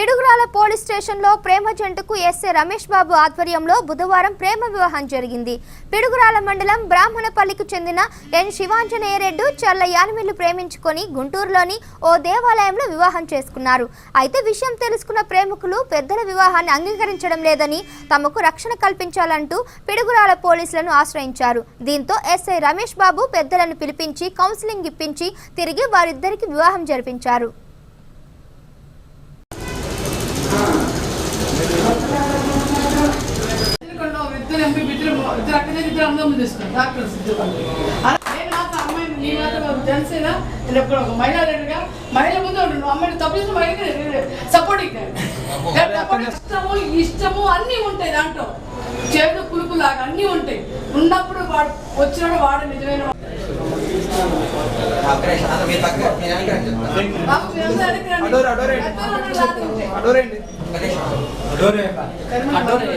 Piduguralla police స్టేషన్లో ప్రేమ జంటకు SA Ramesh Babu ఆధ్వర్యంలో బుధవారం ప్రేమ వివాహం జరిగింది. పిడుగురాల మండలం బ్రాహ్మణపల్లికి చెందిన ఎన్ శివాంజనేయరెడ్డు చల్ల యానమిల్లు ప్రేమించుకొని గుంటూరులోని ఓ దేవాలయంలో వివాహం చేసుకున్నారు. అయితే విషయం తెలుసుకున్న ప్రేమికులు పెద్దల వివాహాన్ని అంగీకరించడం లేదని తమకు రక్షణ కల్పించాలంటూ పిడుగురాల పోలీసులను ఆశ్రయించారు. దీంతో ఎస్ఐ రమేష్ బాబు పెద్దలను పిలిపించి కౌన్సిలింగ్ ఇప్పించి తిరిగి వారిద్దరికి వివాహం జరిపించారు ఎందుకంటే ఇద్దరు ఎంపీ ఇద్దరు ఇద్దరు అక్కడ ఇద్దరు అందరం తీసుకున్నారు డాక్టర్స్ ఇద్దరు. నేను మాత్రం అమ్మాయిని నీ మాత్రం జనసేన నేను ఎప్పుడు ఒక మహిళా లీడర్గా మహిళ ముందు నువ్వు అమ్మాయిని తప్పు చేసిన మహిళకి సపోర్ట్ ఇష్టము ఇష్టము అన్నీ ఉంటాయి దాంట్లో. చేదు పులుపు లాగా అన్నీ ఉంటాయి. ఉన్నప్పుడు వాడు వచ్చినాడు వాడు నిజమైన అడోరు.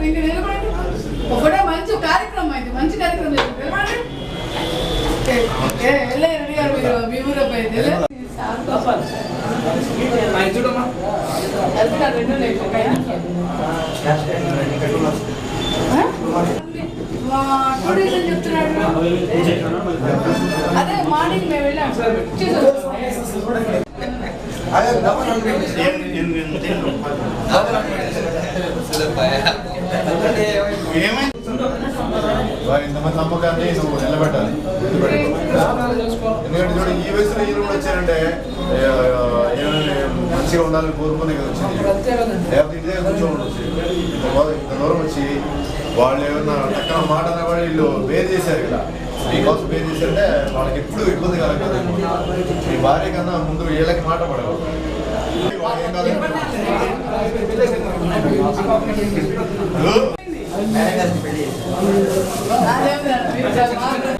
మీ అమ్మట ఇంక నిలబడండి. ఒకటే మంచి కార్యక్రమం అయింది మంచి కార్యక్రమం చేయండి. నిలబడండి. ఏ, ఏ, వెళ్ళే రెడ్డి గారు మీరు మీ ఊరు పోయింది వెళ్ళే. ఆయన చూడమ్మా వెళ్తున్నారు రెండు లేదు ఒక ఆయన. ఆ? మా టూ డేస్ అని చెప్తున్నాడు అదే మార్నింగ్ మేము వెళ్ళాం చూసాం వారి ఇంతమంది నమ్మకాన్ని నువ్వు నిలబెట్టాలి. ఎందుకంటే చూడు ఈ వయసులో ఈయన కూడా వచ్చారంటే మంచిగా ఉండాలని కోరుకునే కదా వచ్చింది. లేకపోతే ఇంటి దగ్గర కూర్చొని ఉండొచ్చు ఇంత- దూరం వచ్చి వాళ్ళు ఏమన్నా చక్కన మాట అన్నవాళ్ళు వీళ్ళు వేరు చేశారు కదా. మీకోసం వేరు చేశారంటే వాళ్ళకి ఎప్పుడు ఇబ్బంది కలగదు మీ భార్య కన్నా ముందు వీళ్ళకి మాట పడవు. ఏం కాదు? అదే మీరు చాలా బాగా-